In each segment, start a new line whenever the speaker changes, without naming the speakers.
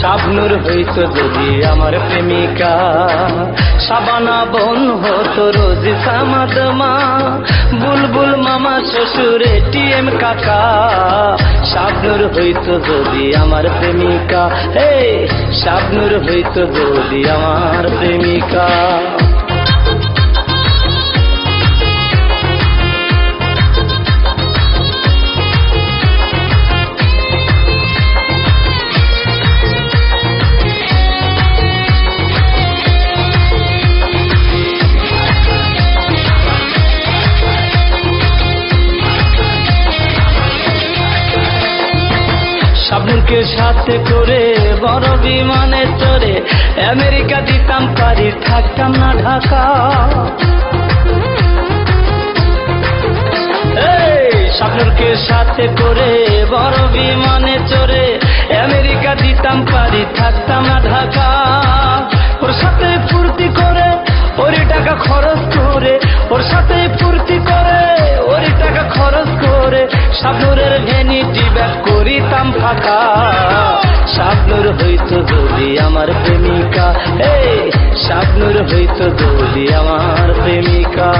শাবনুর হইত যদি আমার প্রেমিকা সাবানা বোন হতো রোজি সামাদ মা বুলবুল মামা শ্বশুর এটিএম কাকা, শাবনুর হইত যদি আমার প্রেমিকা হে শাবনুর হইত যদি আমার প্রেমিকা। শাবনুরকে সাথে করে, বড় বিমানে চড়ে আমেরিকা দিতাম পারি, থাকতাম না ঢাকা। শাবনুরকে সাথে করে, বড় বিমানে চড়ে আমেরিকা দিতাম পারি, থাকতাম না ঢাকা। ওর সাথে ফুর্তি করে, ওর টাকা খরচ করে, ওর সাথে ফুর্তি করে, ওর টাকা খরচ করে শাবনুরের ভ্যানিটি ব্যাগ করিতাম স্বপ্নর হইতো যদি আমার প্রেমিকা। এই স্বপ্নর হইতো যদি আমার প্রেমিকা।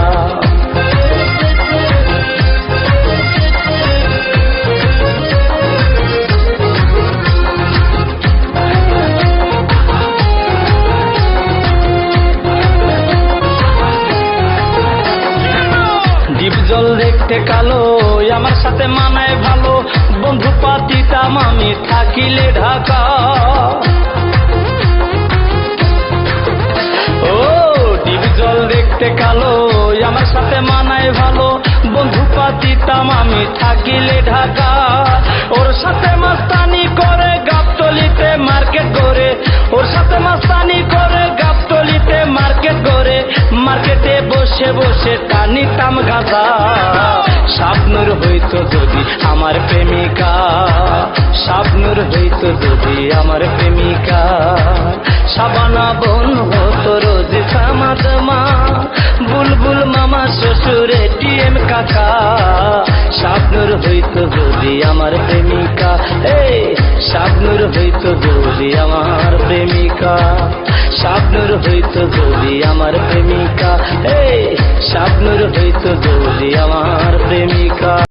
জল কালো, আমার সাথে মানায় ভালো। বন্ধু পাতিতাম আমি থাকিলে ঢাকা। ও, টিভি জল দেখতে কালো, আমার সাথে মানায় ভালো। বন্ধু পাতিতাম আমি থাকিলে ঢাকা। ওর সাথে মাস্তানি বসে বসে টানিতাম গাঁজা। স্বপ্নুর হইতো যদি আমার প্রেমিকা। স্বপ্নুর হইতো যদি আমার প্রেমিকা। সাবানা বোন হতো রোজ সামাদ মা বুলবুল মামা, শ্বশুর এটিএম কাকা। স্বপ্নুর হইতো যদি আমার প্রেমিকা। এই স্বপ্নুর হইতো যদি আমার প্রেমিকা। স্বপ্নুর হইতো যদি আমার প্রেমিকা। এই হইতো যদি আমার প্রেমিকা।